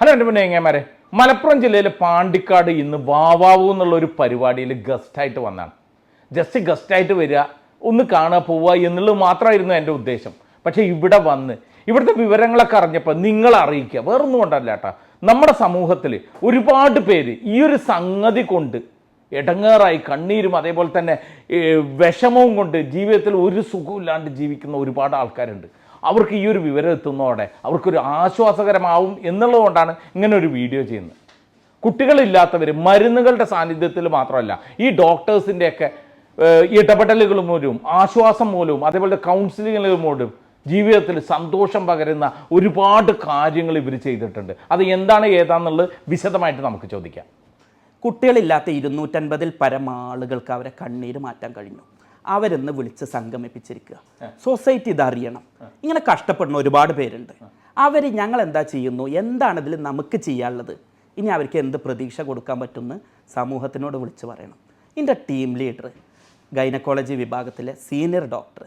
Hello എന്റെ പിന്നെ എങ്ങേമാരെ? മലപ്പുറം ജില്ലയിലെ പാണ്ടിക്കാട് ഇന്ന് വാവാവു എന്നുള്ള ഒരു പരിപാടിയിൽ ഗസ്റ്റായിട്ട് വന്നാണ്. ജസ്റ്റ് ഗസ്റ്റായിട്ട് വരിക ഒന്ന് കാണുക പോവുക എന്നുള്ളത് മാത്രമായിരുന്നു എന്റെ ഉദ്ദേശം. പക്ഷേ ഇവിടെ വന്ന് ഇവിടുത്തെ വിവരങ്ങളൊക്കെ അറിഞ്ഞപ്പോൾ നിങ്ങൾ അറിയിക്കുക. വേറൊന്നും കൊണ്ടല്ല കേട്ടോ. നമ്മുടെ സമൂഹത്തിൽ ഒരുപാട് പേര് ഈ ഒരു സംഗതി കൊണ്ട് ഇടങ്ങേറായി കണ്ണീരും അതേപോലെ തന്നെ വിഷമവും കൊണ്ട് ജീവിതത്തിൽ ഒരു സുഖമില്ലാണ്ട് ജീവിക്കുന്ന ഒരുപാട് ആൾക്കാരുണ്ട്. അവർക്ക് ഈ ഒരു വിവരം എത്തുന്നതോടെ അവർക്കൊരു ആശ്വാസകരമാവും എന്നുള്ളതുകൊണ്ടാണ് ഇങ്ങനെ ഒരു വീഡിയോ ചെയ്യുന്നത്. കുട്ടികളില്ലാത്തവർ മരുന്നുകളുടെ സാന്നിധ്യത്തിൽ മാത്രമല്ല ഈ ഡോക്ടേഴ്സിന്റെയൊക്കെ ഇടപെടലുകൾ മൂലവും ആശ്വാസം മൂലവും അതേപോലെ കൗൺസിലിങ്ങുകൾ മൂലവും ജീവിതത്തിൽ സന്തോഷം പകരുന്ന ഒരുപാട് കാര്യങ്ങൾ ഇവർ ചെയ്തിട്ടുണ്ട്. അത് എന്താണ് ഏതാന്നുള്ളത് വിശദമായിട്ട് നമുക്ക് ചോദിക്കാം. കുട്ടികളില്ലാത്ത ഇരുന്നൂറ്റൻപതിൽ പരമാളുകൾക്ക് അവരെ കണ്ണീര് മാറ്റാൻ കഴിഞ്ഞു. അവരെന്ന് വിളിച്ച് സംഗമിപ്പിച്ചിരിക്കുക. സൊസൈറ്റി ഇതറിയണം ഇങ്ങനെ കഷ്ടപ്പെടുന്ന ഒരുപാട് പേരുണ്ട്. അവർ ഞങ്ങൾ എന്താ ചെയ്യുന്നു? എന്താണ് ഇതിൽ നമുക്ക് ചെയ്യാനുള്ളത്? ഇനി അവർക്ക് എന്ത് പ്രതീക്ഷ കൊടുക്കാൻ പറ്റുമെന്ന് സമൂഹത്തിനോട് വിളിച്ച് പറയണം. എന്റെ ടീം ലീഡർ ഗൈനക്കോളജി വിഭാഗത്തിലെ സീനിയർ ഡോക്ടർ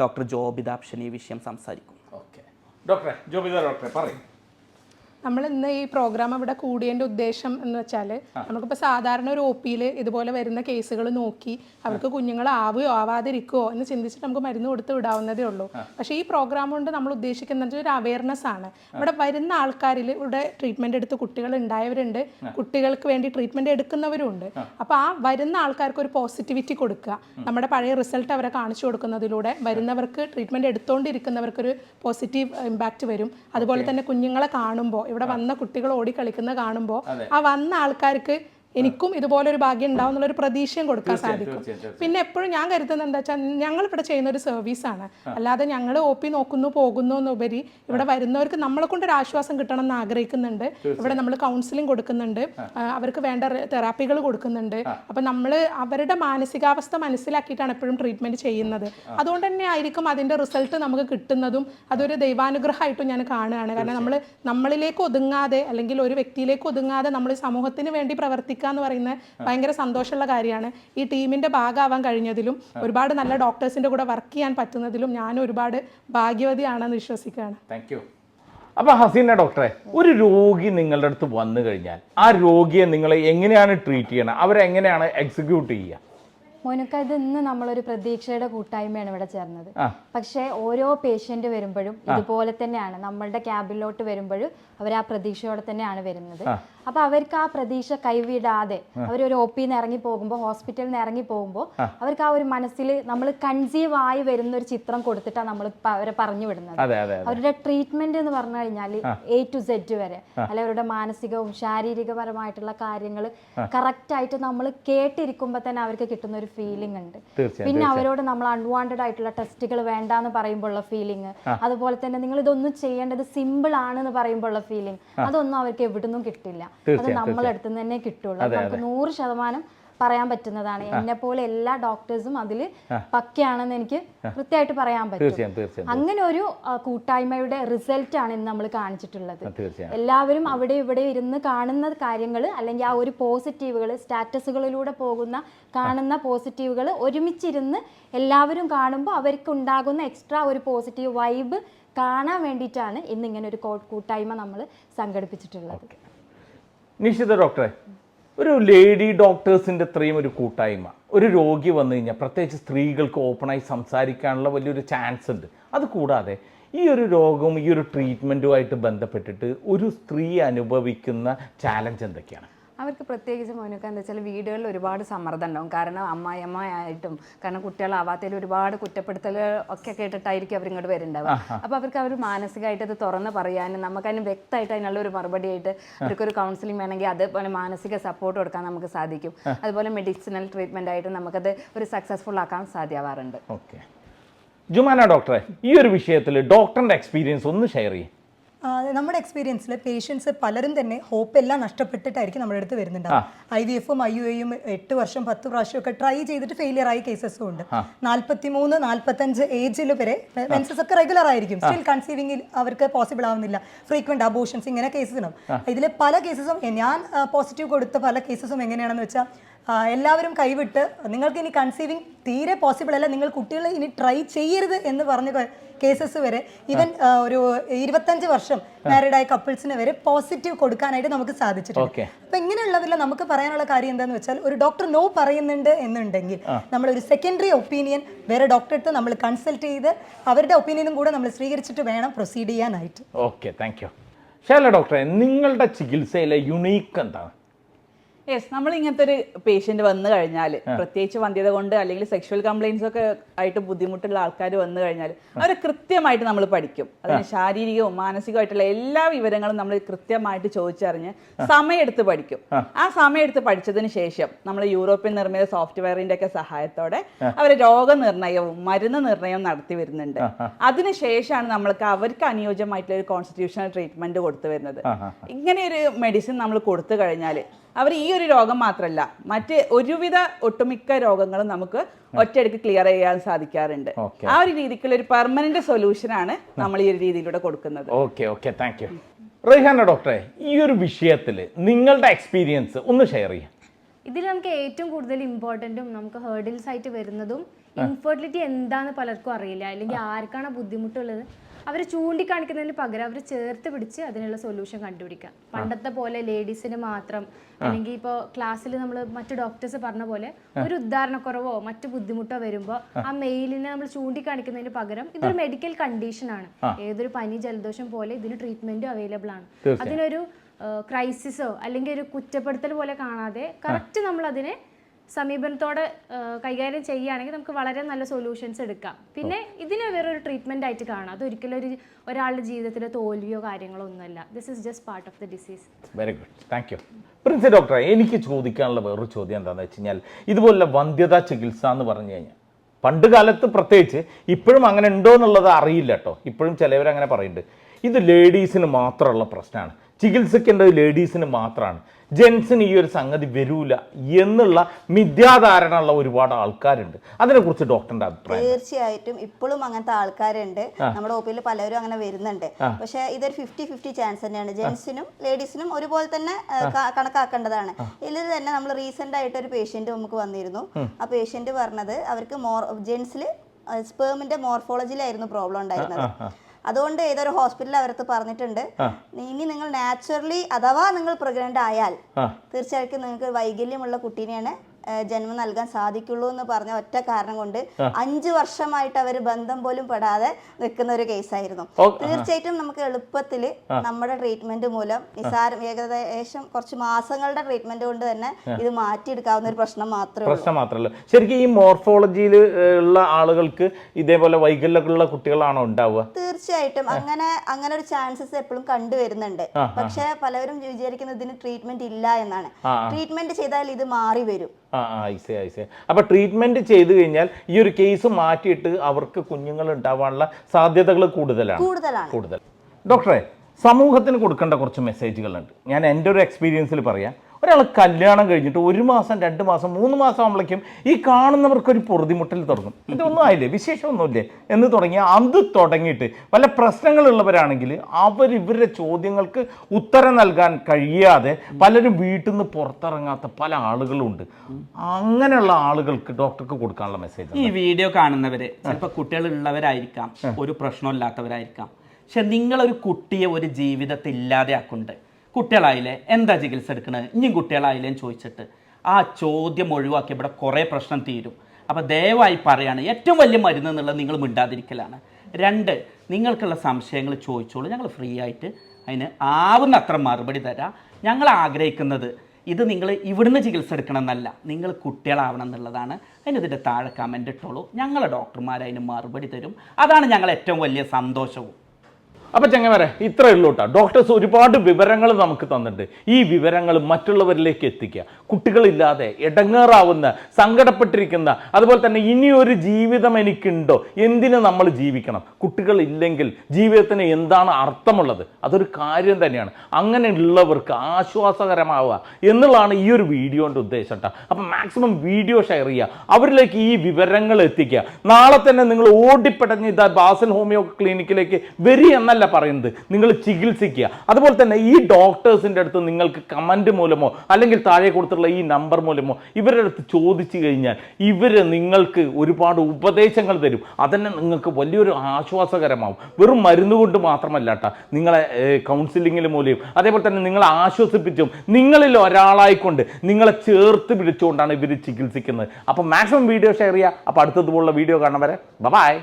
ഡോക്ടർ ജോബിതാപ്ഷൻ ഈ വിഷയം സംസാരിക്കും. ഓക്കെ ഡോക്ടറെ ജോബിത ഡോക്ടറെ പറയും. നമ്മൾ ഇന്ന് ഈ പ്രോഗ്രാം ഇവിടെ കൂടിയതിന്റെ ഉദ്ദേശം എന്ന് വെച്ചാൽ നമുക്കിപ്പോൾ സാധാരണ ഒരു ഒ പിയിൽ ഇതുപോലെ വരുന്ന കേസുകൾ നോക്കി അവർക്ക് കുഞ്ഞുങ്ങൾ ആവുകയോ ആവാതിരിക്കുകയോ എന്ന് ചിന്തിച്ചിട്ട് നമുക്ക് മരുന്ന് കൊടുത്ത് വിടാവുന്നതേ ഉള്ളൂ. പക്ഷേ ഈ പ്രോഗ്രാം കൊണ്ട് നമ്മൾ ഉദ്ദേശിക്കുന്നത് ഒരു അവയർനെസ് ആണ്. ഇവിടെ വരുന്ന ആൾക്കാരിൽ ഇവിടെ ട്രീറ്റ്മെന്റ് എടുത്ത് കുട്ടികൾ ഉണ്ടായവരുണ്ട്. കുട്ടികൾക്ക് വേണ്ടി ട്രീറ്റ്മെന്റ് എടുക്കുന്നവരുണ്ട്. അപ്പോൾ ആ വരുന്ന ആൾക്കാർക്ക് ഒരു പോസിറ്റിവിറ്റി കൊടുക്കുക. നമ്മുടെ പഴയ റിസൾട്ട് അവരെ കാണിച്ചു കൊടുക്കുന്നതിലൂടെ വരുന്നവർക്ക് ട്രീറ്റ്മെന്റ് ട്രീറ്റ്മെന്റ് എടുത്തുകൊണ്ടിരിക്കുന്നവർക്കൊരു പോസിറ്റീവ് ഇമ്പാക്റ്റ് വരും അതുപോലെ തന്നെ കുഞ്ഞുങ്ങളെ കാണുമ്പോൾ ഇവിടെ വന്ന കുട്ടികൾ ഓടി കളിക്കുന്ന കാണുമ്പോൾ ആ വന്ന ആൾക്കാർക്ക് എനിക്കും ഇതുപോലൊരു ഭാഗ്യം ഉണ്ടാവും എന്നുള്ളൊരു പ്രതീക്ഷയും കൊടുക്കാൻ സാധിക്കും. പിന്നെ എപ്പോഴും ഞാൻ കരുതുന്നത് എന്താ വെച്ചാൽ ഞങ്ങൾ ഇവിടെ ചെയ്യുന്ന ഒരു സർവീസ് ആണ് അല്ലാതെ ഞങ്ങൾ ഒ പി നോക്കുന്നു പോകുന്നു എന്നുപരി ഇവിടെ വരുന്നവർക്ക് നമ്മളെ കൊണ്ട് ഒരു ആശ്വാസം കിട്ടണം എന്ന് ആഗ്രഹിക്കുന്നുണ്ട് ഇവിടെ നമ്മൾ കൗൺസിലിംഗ് കൊടുക്കുന്നുണ്ട്. അവർക്ക് വേണ്ട തെറാപ്പികൾ കൊടുക്കുന്നുണ്ട്. അപ്പം നമ്മൾ അവരുടെ മാനസികാവസ്ഥ മനസ്സിലാക്കിയിട്ടാണ് എപ്പോഴും ട്രീറ്റ്മെന്റ് ചെയ്യുന്നത്. അതുകൊണ്ട് തന്നെ ആയിരിക്കും അതിന്റെ റിസൾട്ട് നമുക്ക് കിട്ടുന്നതും അതൊരു ദൈവാനുഗ്രഹമായിട്ടും ഞാൻ കാണുകയാണ്. കാരണം നമ്മൾ നമ്മളിലേക്ക് ഒതുങ്ങാതെ അല്ലെങ്കിൽ ഒരു വ്യക്തിയിലേക്ക് ഒതുങ്ങാതെ നമ്മൾ സമൂഹത്തിന് വേണ്ടി പ്രവർത്തിക്കുക എന്ന് പറയുന്നത് ഭയങ്കര സന്തോഷമുള്ള കാര്യമാണ്. ഈ ടീമിന്റെ ഭാഗമാവാൻ കഴിഞ്ഞതിലും ഒരുപാട് നല്ല ഡോക്ടേഴ്സിന്റെ കൂടെ വർക്ക് ചെയ്യാൻ പറ്റുന്നതിലും ഞാൻ ഒരുപാട് ഭാഗ്യവതിയാണെന്ന് വിശ്വസിക്കുകയാണ്. താങ്ക് യു അപ്പൊ ഹസീന ഡോക്ടറെ ഒരു രോഗി നിങ്ങളുടെ അടുത്ത് വന്നു കഴിഞ്ഞാൽ ആ രോഗിയെ നിങ്ങൾ എങ്ങനെയാണ് ട്രീറ്റ് ചെയ്യണം? അവരെങ്ങനെയാണ് എക്സിക്യൂട്ട് ചെയ്യുക? മോനുക്ക ഇത് ഇന്ന് നമ്മളൊരു പ്രതീക്ഷയുടെ കൂട്ടായ്മയാണ് ഇവിടെ ചേർന്നത്. പക്ഷേ ഓരോ പേഷ്യന്റ് വരുമ്പോഴും ഇതുപോലെ തന്നെയാണ്. നമ്മളുടെ ക്യാബിലോട്ട് വരുമ്പോഴും അവർ ആ പ്രതീക്ഷയോടെ തന്നെയാണ് വരുന്നത്. അപ്പൊ അവർക്ക് ആ പ്രതീക്ഷ കൈവിടാതെ അവർ ഒരു ഒ പിന്ന് ഇറങ്ങി പോകുമ്പോൾ ഹോസ്പിറ്റലിൽ നിന്ന് ഇറങ്ങി പോകുമ്പോൾ അവർക്ക് ആ ഒരു മനസ്സിൽ നമ്മൾ കൺസീവ് ആയി വരുന്ന ഒരു ചിത്രം കൊടുത്തിട്ടാണ് നമ്മൾ അവരെ പറഞ്ഞു വിടുന്നത്. അവരുടെ ട്രീറ്റ്മെന്റ് എന്ന് പറഞ്ഞു കഴിഞ്ഞാൽ എ ടു സെഡ് വരെ. അല്ലെ അവരുടെ മാനസികവും ശാരീരികപരമായിട്ടുള്ള കാര്യങ്ങൾ കറക്റ്റ് ആയിട്ട് നമ്മൾ കേട്ടിരിക്കുമ്പോൾ തന്നെ അവർക്ക് കിട്ടുന്ന ഒരു ഫീലിംഗ് ഉണ്ട്. പിന്നെ അവരോട് നമ്മൾ അൺവാണ്ടഡ് ആയിട്ടുള്ള ടെസ്റ്റുകൾ വേണ്ട എന്ന് പറയുമ്പോഴുള്ള ഫീലിംഗ് അതുപോലെ തന്നെ നിങ്ങൾ ഇതൊന്നും ചെയ്യേണ്ടത് സിമ്പിൾ ആണെന്ന് പറയുമ്പോൾ ഉള്ള ഫീലിംഗ് അതൊന്നും അവർക്ക് എവിടുന്നും കിട്ടില്ല. അത് നമ്മളടുത്ത് തന്നെ കിട്ടുള്ളൂ. നമുക്ക് നൂറ് ശതമാനം പറയാൻ പറ്റുന്നതാണ്. എന്നെ പോലെ എല്ലാ ഡോക്ടേഴ്സും അതിൽ പക്കയാണെന്ന് എനിക്ക് കൃത്യമായിട്ട് പറയാൻ പറ്റും. അങ്ങനെ ഒരു കൂട്ടായ്മയുടെ റിസൾട്ട് ആണ് ഇന്ന് നമ്മൾ കാണിച്ചിട്ടുള്ളത്. എല്ലാവരും അവിടെ ഇവിടെ ഇരുന്ന് കാണുന്ന കാര്യങ്ങൾ അല്ലെങ്കിൽ ആ ഒരു പോസിറ്റീവുകൾ സ്റ്റാറ്റസുകളിലൂടെ പോകുന്ന കാണുന്ന പോസിറ്റീവുകൾ ഒരുമിച്ചിരുന്ന് എല്ലാവരും കാണുമ്പോൾ അവർക്ക് ഉണ്ടാകുന്ന എക്സ്ട്രാ ഒരു പോസിറ്റീവ് വൈബ് കാണാൻ വേണ്ടിയിട്ടാണ് ഇന്ന് ഇങ്ങനെ ഒരു കൂട്ടായ്മ നമ്മൾ സംഘടിപ്പിച്ചിട്ടുള്ളത്. നിശ്ചിത ഡോക്ടറെ ഒരു ലേഡി ഡോക്ടേഴ്സിന്റെ അത്രയും ഒരു കൂട്ടായ്മ ഒരു രോഗി വന്നു കഴിഞ്ഞാൽ പ്രത്യേകിച്ച് സ്ത്രീകൾക്ക് ഓപ്പണായി സംസാരിക്കാനുള്ള വലിയൊരു ചാൻസ് ഉണ്ട്. അത് കൂടാതെ ഈ ഒരു രോഗവും ഈ ഒരു ട്രീറ്റ്മെന്റുമായിട്ട് ബന്ധപ്പെട്ടിട്ട് ഒരു സ്ത്രീ അനുഭവിക്കുന്ന ചാലഞ്ച് എന്തൊക്കെയാണ്? അവർക്ക് പ്രത്യേകിച്ച് മോനൊക്കെ എന്താ വെച്ചാൽ വീടുകളിൽ ഒരുപാട് സമ്മർദ്ദം ഉണ്ടാവും. കാരണം അമ്മായിയമ്മ ആയിട്ടും കാരണം കുട്ടികളാവാത്തതിൽ ഒരുപാട് കുറ്റപ്പെടുത്തൽ ഒക്കെ കേട്ടിട്ടായിരിക്കും അവരിങ്ങോട്ട് വരുന്നുണ്ടാവുക അപ്പോൾ അവർക്ക് അവർ മാനസികമായിട്ട് അത് തുറന്ന് പറയാനും നമുക്ക് അതിന് വ്യക്തമായിട്ട് അതിനുള്ള ഒരു മറുപടി ആയിട്ട് അവർക്കൊരു കൗൺസിലിംഗ് വേണമെങ്കിൽ അതേപോലെ മാനസിക സപ്പോർട്ട് കൊടുക്കാൻ നമുക്ക് സാധിക്കും. അതുപോലെ മെഡിസിനൽ ട്രീറ്റ്മെന്റ് ആയിട്ട് നമുക്കത് ഒരു സക്സസ്ഫുൾ ആക്കാൻ സാധ്യമാവാറുണ്ട്. ഓക്കെ ജുമാന ഡോക്ടറെ ഈ ഒരു വിഷയത്തിൽ ഡോക്ടറിന്റെ എക്സ്പീരിയൻസ് ഒന്ന് ഷെയർ ചെയ്യും. നമ്മുടെ എക്സ്പീരിയൻസിൽ പേഷ്യൻസ് പലരും തന്നെ ഹോപ്പ് എല്ലാം നഷ്ടപ്പെട്ടിട്ടായിരിക്കും നമ്മുടെ അടുത്ത് വരുന്നുണ്ടാവും ഐ വി എഫും ഐ യു എയും എട്ട് വർഷം പത്ത് പ്രാവശ്യം ഒക്കെ ട്രൈ ചെയ്തിട്ട് ഫെയിലിയർ ആയ കേസസും ഉണ്ട്. നാൽപ്പത്തി മൂന്ന് നാൽപ്പത്തഞ്ച് ഏജിൽ വരെ മെൻസസ് ഒക്കെ റെഗുലർ ആയിരിക്കും. സ്റ്റിൽ കൺസീവിംഗിൽ അവർക്ക് പോസിബിൾ ആവുന്നില്ല. ഫ്രീക്വന്റ് അബോഷൻസ് ഇങ്ങനെ കേസസിനും ഇതിലെ പല കേസസും ഞാൻ പോസിറ്റീവ് കൊടുത്ത പല കേസസും എങ്ങനെയാണെന്ന് വെച്ചാൽ എല്ലാവരും കൈവിട്ട് നിങ്ങൾക്ക് ഇനി കൺസീവിങ് തീരെ പോസിബിൾ അല്ല. നിങ്ങൾ കുട്ടികളെ ഇനി ട്രൈ ചെയ്യരുത് എന്ന് പറഞ്ഞ് കേസസ് വരെ ഈവൻ ഒരു ഇരുപത്തഞ്ച് വർഷം മാരീഡ് ആയ കപ്പിൾസിന് വരെ പോസിറ്റീവ് കൊടുക്കാനായിട്ട് നമുക്ക് സാധിച്ചിട്ടുണ്ട്. അപ്പൊ ഇങ്ങനെയുള്ളതിൽ നമുക്ക് പറയാനുള്ള കാര്യം എന്താന്ന് വെച്ചാൽ ഒരു ഡോക്ടർ നോ പറയുന്നുണ്ട് എന്നുണ്ടെങ്കിൽ നമ്മൾ ഒരു സെക്കൻഡറി ഒപ്പീനിയൻ വേറെ ഡോക്ടറെ അടുത്ത് നമ്മൾ കൺസൾട്ട് ചെയ്ത് അവരുടെ ഒപ്പീനിയനും കൂടെ നമ്മൾ സ്വീകരിച്ചിട്ട് വേണം പ്രൊസീഡ് ചെയ്യാനായിട്ട്. ഓക്കെ താങ്ക് യു ശല ഡോക്ടറെ നിങ്ങളുടെ ചികിത്സയിലെ യുണീക്ക് എന്താണ്? യെസ് നമ്മൾ ഇങ്ങനത്തെ ഒരു പേഷ്യന്റ് വന്നു കഴിഞ്ഞാൽ പ്രത്യേകിച്ച് വന്ധ്യത കൊണ്ട് അല്ലെങ്കിൽ സെക്ഷൽ കംപ്ലൈൻസ് ഒക്കെ ആയിട്ട് ബുദ്ധിമുട്ടുള്ള ആൾക്കാർ വന്നു കഴിഞ്ഞാൽ അവരെ കൃത്യമായിട്ട് നമ്മൾ പഠിക്കും. അതിന് ശാരീരികവും മാനസികമായിട്ടുള്ള എല്ലാ വിവരങ്ങളും നമ്മൾ കൃത്യമായിട്ട് ചോദിച്ചറിഞ്ഞ് സമയമെടുത്ത് പഠിക്കും. ആ. സമയമെടുത്ത് പഠിച്ചതിന് ശേഷം നമ്മൾ യൂറോപ്യൻ നിർമ്മിത സോഫ്റ്റ്വെയറിന്റെ ഒക്കെ സഹായത്തോടെ അവർ രോഗനിർണയവും മരുന്ന് നിർണയവും നടത്തി വരുന്നുണ്ട്. അതിനുശേഷമാണ് നമ്മൾക്ക് അവർക്ക് അനുയോജ്യമായിട്ടുള്ള ഒരു കോൺസ്റ്റിറ്റ്യൂഷണൽ ട്രീറ്റ്മെന്റ് കൊടുത്തു വരുന്നത്. ഇങ്ങനെ ഒരു മെഡിസിൻ നമ്മൾ കൊടുത്തു കഴിഞ്ഞാൽ അവർ ഈ ഒരു രോഗം മാത്രമല്ല മറ്റ് ഒരുവിധ ഒട്ടുമിക്ക രോഗങ്ങളും നമുക്ക് ഒറ്റയടിക്ക് ക്ലിയർ ചെയ്യാൻ സാധിക്കാറുണ്ട്. ആ ഒരു രീതിക്കുള്ള ഒരു പെർമനന്റ് സൊല്യൂഷനാണ് നമ്മൾ ഈ ഒരു രീതിയിലൂടെ കൊടുക്കുന്നത്. Okay okay thank you Rehana ഡോക്ടറെ ഈ ഒരു വിഷയത്തിൽ നിങ്ങളുടെ എക്സ്പീരിയൻസ് ഒന്ന് ഷെയർ ചെയ്യാം. ഇതിൽ നമുക്ക് ഏറ്റവും കൂടുതൽ ഇമ്പോർട്ടന്റും നമുക്ക് ഹേർഡിൽസ് ആയിട്ട് വരുന്നതും ഇൻഫെർട്ടിലിറ്റി എന്താണെന്ന് പലർക്കും അറിയില്ല. അല്ലെങ്കിൽ ആർക്കാണ് ബുദ്ധിമുട്ടുള്ളത്? അവർ ചൂണ്ടിക്കാണിക്കുന്നതിന് പകരം അവർ ചേർത്ത് പിടിച്ച് അതിനുള്ള സൊല്യൂഷൻ കണ്ടുപിടിക്കുക. പണ്ടത്തെ പോലെ ലേഡീസിന് മാത്രം അല്ലെങ്കിൽ ഇപ്പോൾ ക്ലാസ്സിൽ നമ്മൾ മറ്റു ഡോക്ടേഴ്സ് പറഞ്ഞ പോലെ ഒരു ഉദാഹരണക്കുറവോ മറ്റു ബുദ്ധിമുട്ടോ വരുമ്പോൾ ആ. മെയിലിനെ നമ്മൾ ചൂണ്ടിക്കാണിക്കുന്നതിന് പകരം ഇതൊരു മെഡിക്കൽ കണ്ടീഷനാണ് ഏതൊരു പനി ജലദോഷം പോലെ ഇതിന് ട്രീറ്റ്മെന്റും അവൈലബിൾ ആണ്. അതിനൊരു ക്രൈസിസോ അല്ലെങ്കിൽ ഒരു കുറ്റപ്പെടുത്തൽ പോലെ കാണാതെ കറക്റ്റ് നമ്മൾ അതിനെ സമീപനത്തോടെ കൈകാര്യം ചെയ്യുകയാണെങ്കിൽ നമുക്ക് വളരെ നല്ല സൊല്യൂഷൻസ് എടുക്കാം. പിന്നെ ഇതിനെ വേറൊരു ട്രീറ്റ്മെന്റ് ആയിട്ട് കാണാം. അതൊരിക്കലും ഒരു ഒരാളുടെ ജീവിതത്തിലെ തോൽവിയോ കാര്യങ്ങളോ ഒന്നുമല്ല. This is just part of the disease very good thank you Princy ഡോക്ടറെ എനിക്ക് ചോദിക്കാനുള്ള വേറൊരു ചോദ്യം എന്താണെന്ന് വെച്ച് കഴിഞ്ഞാൽ ഇതുപോലെ വന്ധ്യതാ ചികിത്സ എന്ന് പറഞ്ഞു കഴിഞ്ഞാൽ പണ്ട് കാലത്ത് പ്രത്യേകിച്ച് ഇപ്പോഴും അങ്ങനെ ഉണ്ടോ എന്നുള്ളത് അറിയില്ല കേട്ടോ. ഇപ്പോഴും ചിലവരങ്ങനെ പറയുന്നുണ്ട്. ഇത് ലേഡീസിന് മാത്രമുള്ള പ്രശ്നമാണ്. ചികിത്സിക്കേണ്ടത് ലേഡീസിന് മാത്രമാണ്. ജെൻസിന് ഈ ഒരു സംഗതി വരൂല എന്നുള്ള മിഥ്യാധാരണ ഉള്ള ഒരുപാട് ആൾക്കാരുണ്ട്. അതിനെക്കുറിച്ച് ഡോക്ടറിന്റെ അഭിപ്രായം തീർച്ചയായിട്ടും ഇപ്പോഴും അങ്ങനത്തെ ആൾക്കാരുണ്ട്. നമ്മുടെ ഒപ്പിയിൽ പലരും അങ്ങനെ വരുന്നുണ്ട്. പക്ഷെ ഇതൊരു ഫിഫ്റ്റി ഫിഫ്റ്റി ചാൻസ് തന്നെയാണ്. ജെൻസിനും ലേഡീസിനും ഒരുപോലെ തന്നെ കണക്കാക്കേണ്ടതാണ്. ഇതിൽ തന്നെ നമ്മൾ റീസെന്റ് ആയിട്ട് ഒരു പേഷ്യന്റ് നമുക്ക് വന്നിരുന്നു. ആ പേഷ്യന്റ് പറഞ്ഞത് അവർക്ക് മോർ ജെൻസിൽ സ്പേമിന്റെ മോർഫോളജിയിലായിരുന്നു പ്രോബ്ലം ഉണ്ടായിരുന്നത്. അതുകൊണ്ട് ഏതൊരു ഹോസ്പിറ്റലിൽ അവരടുത്ത് പറഞ്ഞിട്ടുണ്ട് ഇനി നിങ്ങൾ നാച്ചുറലി അഥവാ നിങ്ങൾ പ്രഗ്നന്റ് ആയാൽ തീർച്ചയായിട്ടും നിങ്ങൾക്ക് വൈകല്യമുള്ള കുട്ടീനെയാണ് ജന്മം നൽകാൻ സാധിക്കുള്ളൂ എന്ന് പറഞ്ഞ ഒറ്റ കാരണം കൊണ്ട് അഞ്ചു വർഷമായിട്ട് അവർ ബന്ധം പോലും പെടാതെ നിൽക്കുന്ന ഒരു കേസായിരുന്നു. തീർച്ചയായിട്ടും നമുക്ക് എളുപ്പത്തിൽ നമ്മുടെ ട്രീറ്റ്മെന്റ് മൂലം നിസാരം ഏകദേശം കുറച്ച് മാസങ്ങളുടെ ട്രീറ്റ്മെന്റ് കൊണ്ട് തന്നെ ഇത് മാറ്റിയെടുക്കാവുന്ന ഒരു പ്രശ്നം മാത്രമേ പ്രശ്നം മാത്രമല്ല ശരിക്കും ഈ മോർഫോളജിയിൽ ഉള്ള ആളുകൾക്ക് ഇതേപോലെ വൈകല്യമുള്ള കുട്ടികളാണോ ഉണ്ടാവുക? തീർച്ചയായിട്ടും. അങ്ങനെ അങ്ങനെ ഒരു ചാൻസസ് എപ്പോഴും കണ്ടുവരുന്നുണ്ട് പക്ഷെ പലവരും വിചാരിക്കുന്നത് ഇതിന് ട്രീറ്റ്മെന്റ് ഇല്ല എന്നാണ്. ട്രീറ്റ്മെന്റ് ചെയ്താൽ ഇത് മാറി വരും. ആ ആ ഐസേ ഐസേ അപ്പൊ ട്രീറ്റ്മെന്റ് ചെയ്തു കഴിഞ്ഞാൽ ഈ ഒരു കേസ് മാറ്റിയിട്ട് അവർക്ക് കുഞ്ഞുങ്ങൾ ഉണ്ടാവാനുള്ള സാധ്യതകൾ കൂടുതലാണ്. കൂടുതലാണ്. കൂടുതൽ. ഡോക്ടറെ സമൂഹത്തിന് കൊടുക്കേണ്ട കുറച്ച് മെസ്സേജുകളുണ്ട് ഞാൻ എന്റെ ഒരു എക്സ്പീരിയൻസിൽ പറയാം. ഒരാൾ കല്യാണം കഴിഞ്ഞിട്ട് ഒരു മാസം രണ്ട് മാസം മൂന്ന് മാസം ആകുമ്പോഴേക്കും ഈ കാണുന്നവർക്കൊരു പൊറുതിമുട്ടൽ തുടങ്ങും. ഇതൊന്നും ആയില്ലേ? വിശേഷമൊന്നുമില്ലേ? എന്ന് തുടങ്ങി അത് തുടങ്ങിയിട്ട് പല പ്രശ്നങ്ങളുള്ളവരാണെങ്കിൽ അവർ ഇവരുടെ ചോദ്യങ്ങൾക്ക് ഉത്തരം നൽകാൻ കഴിയാതെ പലരും വീട്ടിൽ നിന്ന് പുറത്തിറങ്ങാത്ത പല ആളുകളുണ്ട്. അങ്ങനെയുള്ള ആളുകൾക്ക് ഡോക്ടർക്ക് കൊടുക്കാനുള്ള മെസ്സേജ് ഈ വീഡിയോ കാണുന്നവര് ചിലപ്പോൾ കുട്ടികളുള്ളവരായിരിക്കാം ഒരു പ്രശ്നമില്ലാത്തവരായിരിക്കാം പക്ഷെ നിങ്ങളൊരു കുട്ടിയെ ഒരു ജീവിതത്തിൽ ഇല്ലാതെയാക്കുന്നുണ്ട്. കുട്ടികളായില്ലേ? എന്താ ചികിത്സ എടുക്കണത് ഇനിയും കുട്ടികളായില്ലേന്ന് ചോദിച്ചിട്ട് ആ ചോദ്യം ഒഴിവാക്കി ഇവിടെ കുറേ പ്രശ്നം തീരും. അപ്പോൾ ദയവായി പറയാണ് ഏറ്റവും വലിയ മരുന്ന് എന്നുള്ളത് നിങ്ങൾ മിണ്ടാതിരിക്കലാണ്. രണ്ട് നിങ്ങൾക്കുള്ള സംശയങ്ങൾ ചോദിച്ചോളൂ. ഞങ്ങൾ ഫ്രീ ആയിട്ട് അതിന് ആവുന്ന അത്ര മറുപടി തരാം. ഞങ്ങൾ ആഗ്രഹിക്കുന്നത് ഇത് നിങ്ങൾ ഇവിടുന്ന് ചികിത്സ എടുക്കണമെന്നല്ല നിങ്ങൾ കുട്ടികളാവണം എന്നുള്ളതാണ്. അതിന് ഇതിന്റെ താഴെ കമന്റ് ഇട്ടോളൂ. ഞങ്ങളെ ഡോക്ടർമാർ അതിന് മറുപടി തരും. അതാണ് ഞങ്ങൾ ഏറ്റവും വലിയ സന്തോഷവും. അപ്പൊ ചങ്ങമരെ ഇത്രയേ ഉള്ളൂ കേട്ടോ ഡോക്ടേഴ്സ് ഒരുപാട് വിവരങ്ങൾ നമുക്ക് തന്നിട്ടുണ്ട്. ഈ വിവരങ്ങൾ മറ്റുള്ളവരിലേക്ക് എത്തിക്കുക. കുട്ടികളില്ലാതെ ഇടങ്ങേറാവുന്ന സങ്കടപ്പെട്ടിരിക്കുന്ന അതുപോലെ തന്നെ ഇനിയൊരു ജീവിതം എനിക്കുണ്ടോ? എന്തിനു നമ്മൾ ജീവിക്കണം? കുട്ടികളില്ലെങ്കിൽ ജീവിതത്തിന് എന്താണ് അർത്ഥമുള്ളത്? അതൊരു കാര്യം തന്നെയാണ്. അങ്ങനെയുള്ളവർക്ക് ആശ്വാസകരമാവുക എന്നുള്ളതാണ് ഈ ഒരു വീഡിയോന്റെ ഉദ്ദേശം കേട്ടോ അപ്പം മാക്സിമം വീഡിയോ ഷെയർ ചെയ്യുക. അവരിലേക്ക് ഈ വിവരങ്ങൾ എത്തിക്കുക. നാളെ തന്നെ നിങ്ങൾ ഓടിപ്പെടഞ്ഞ് ഇതാ ബാസൽ ഹോമിയോ ക്ലിനിക്കിലേക്ക് വരി എന്നല്ല എന്നല്ല പറയുന്നത്. നിങ്ങൾ ചികിത്സിക്കുക. അതുപോലെ തന്നെ ഈ ഡോക്ടേഴ്സിന്റെ അടുത്ത് നിങ്ങൾക്ക് കമന്റ് മൂലമോ അല്ലെങ്കിൽ താഴെ കൊടുത്തിട്ടുള്ള ഈ നമ്പർ മൂലമോ ഇവരുടെ അടുത്ത് ചോദിച്ചു കഴിഞ്ഞാൽ ഇവർ നിങ്ങൾക്ക് ഒരുപാട് ഉപദേശങ്ങൾ തരും. അതന്നെ നിങ്ങൾക്ക് വലിയൊരു ആശ്വാസകരമാവും. വെറും മരുന്ന് കൊണ്ട് മാത്രമല്ല കേട്ടോ നിങ്ങളെ കൗൺസിലിങ്ങിൽ മൂലയും അതേപോലെ തന്നെ നിങ്ങളെ ആശ്വസിപ്പിച്ചും നിങ്ങളിൽ ഒരാളായിക്കൊണ്ട് നിങ്ങളെ ചേർത്ത് പിടിച്ചുകൊണ്ടാണ് ഇവർ ചികിത്സിക്കുന്നത്. അപ്പോൾ മാക്സിമം വീഡിയോ ഷെയർ ചെയ്യുക. അപ്പോൾ അടുത്തതുപോലുള്ള വീഡിയോ കാണാൻ വരെ. ബൈ